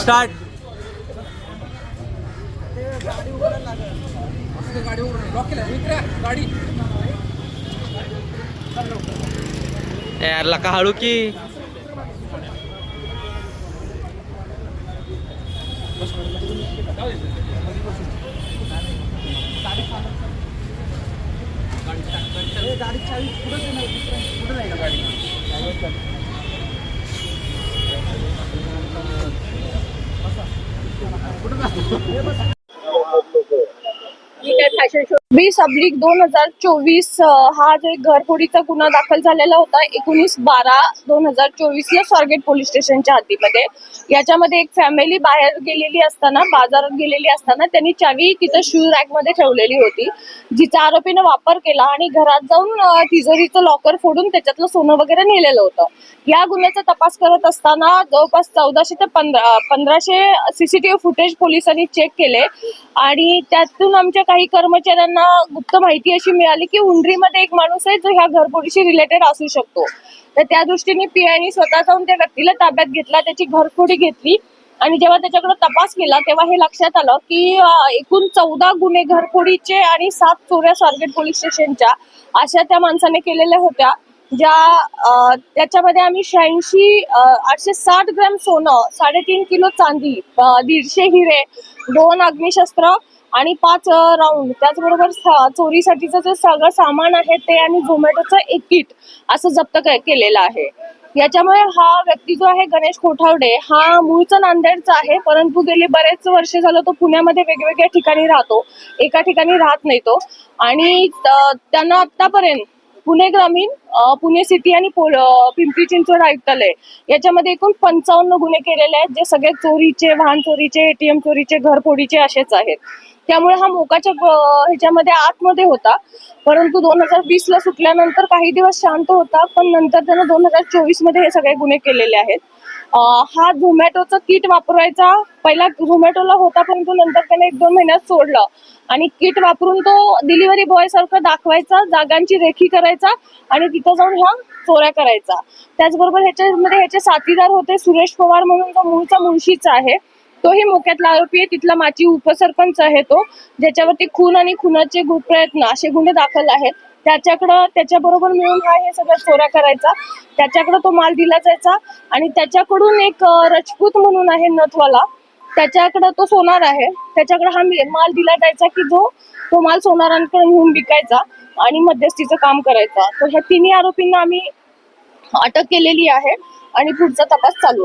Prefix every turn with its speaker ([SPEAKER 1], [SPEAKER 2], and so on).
[SPEAKER 1] Start यार लका हलू की। गाडी चावी कुठं नाही कुठं नाही गाडी।
[SPEAKER 2] 应该派谁说？वीस अब्लिक दोन हजार चोवीस हा जो घरफोडीचा गुन्हा दाखल झालेला होता एकोणीस बारा दोन हजार चोवीस या स्वारगेट पोलीस स्टेशनच्या हद्दीमध्ये याच्यामध्ये एक फॅमिली बाहेर गेलेली असताना बाजारात गेलेली असताना त्यांनी चावी तिथं शू रॅकमध्ये ठेवलेली होती. जिचा आरोपीनं वापर केला आणि घरात जाऊन तिजोरीचं लॉकर फोडून त्याच्यातलं सोनं वगैरे नेलेलं होतं. या गुन्ह्याचा तपास करत असताना जवळपास चौदाशे ते पंधरा पंधराशे सीसीटीव्ही फुटेज पोलिसांनी चेक केले. आणि त्यातून आमच्या काही कर्मचाऱ्यांना गुप्त माहिती अशी मिळाली की उंडरीमध्ये एक माणूस आहे जो ह्या घरफोडीशी रिलेटेड असू शकतो. तर त्या दृष्टीने पीआयनी स्वतः जाऊन त्या व्यक्तीला ताब्यात घेतला त्याची घरफोडी घेतली आणि जेव्हा त्याच्याकडे तपास केला तेव्हा हे लक्षात आलं की एकूण चौदा गुन्हे घरफोडीचे आणि सात चोऱ्या स्वारगेट पोलीस स्टेशनच्या अशा त्या माणसाने केलेल्या होत्या. ज्या त्याच्यामध्ये आम्ही शहाऐंशी आठशे साठ ग्रॅम सोनं साडेतीन किलो चांदी दीडशे हिरे दोन अग्निशस्त्र आणि पाच राऊंड त्याचबरोबर चोरीसाठीचं जे सगळं सामान आहे ते आणि झोमॅटोचं एक किट असं जप्त केलेलं आहे. याच्यामुळे हा व्यक्ती जो आहे गणेश कोठावडे हा मूळचा नांदेडचा आहे परंतु गेले बरेच वर्ष झालं तो पुण्यामध्ये वेगवेगळ्या ठिकाणी राहतो एका ठिकाणी राहत नाही तो. आणि त्यांना आतापर्यंत पुणे ग्रामीण पुणे सिटी आणि पिंपरी चिंचवड आयुक्तालय याच्यामध्ये एकूण पंचावन्न गुन्हे केलेले आहेत जे सगळे चोरीचे वाहन चोरीचे एटीएम चोरीचे घरफोडीचे असेच आहेत. त्यामुळे हा मोकाच्या ह्याच्यामध्ये आतमध्ये होता. परंतु दोन हजार वीस ला सुटल्यानंतर काही दिवस शांत होता पण नंतर त्यानं दोन हजार चोवीसमध्ये हे सगळे गुन्हे केलेले आहेत. हा झोमॅटोचं किट वापरायचा पहिला झोमॅटोला होता परंतु नंतर त्याने एक दोन महिन्यात सोडलं. आणि किट वापरून तो डिलिव्हरी बॉय सारखं दाखवायचा जागांची रेखी करायचा आणि तिथं जाऊन ह्या चोऱ्या करायचा. त्याचबरोबर ह्याच्यामध्ये ह्याचे साथीदार होते सुरेश पवार म्हणून जो मूळचा मुळशीचा आहे तोही मोक्यातला आरोपी आहे. तिथला माची उपसरपंच आहे तो ज्याच्यावरती खून आणि खुनाचे गुप्रयत्न असे गुन्हे दाखल आहेत. त्याच्याकडं त्याच्याबरोबर मिळून हा हे सगळं चोऱ्या करायचा. त्याच्याकडं तो माल दिला जायचा आणि त्याच्याकडून एक रजपूत म्हणून आहे नथवाला. त्याच्याकडं तो सोनार आहे. त्याच्याकडे हा माल दिला जायचा की जो तो माल सोनारांकडे घेऊन विकायचा आणि मध्यस्थीचं काम करायचा. तर ह्या तिन्ही आरोपींना आम्ही अटक केलेली आहे आणि पुढचा तपास चालू आहे.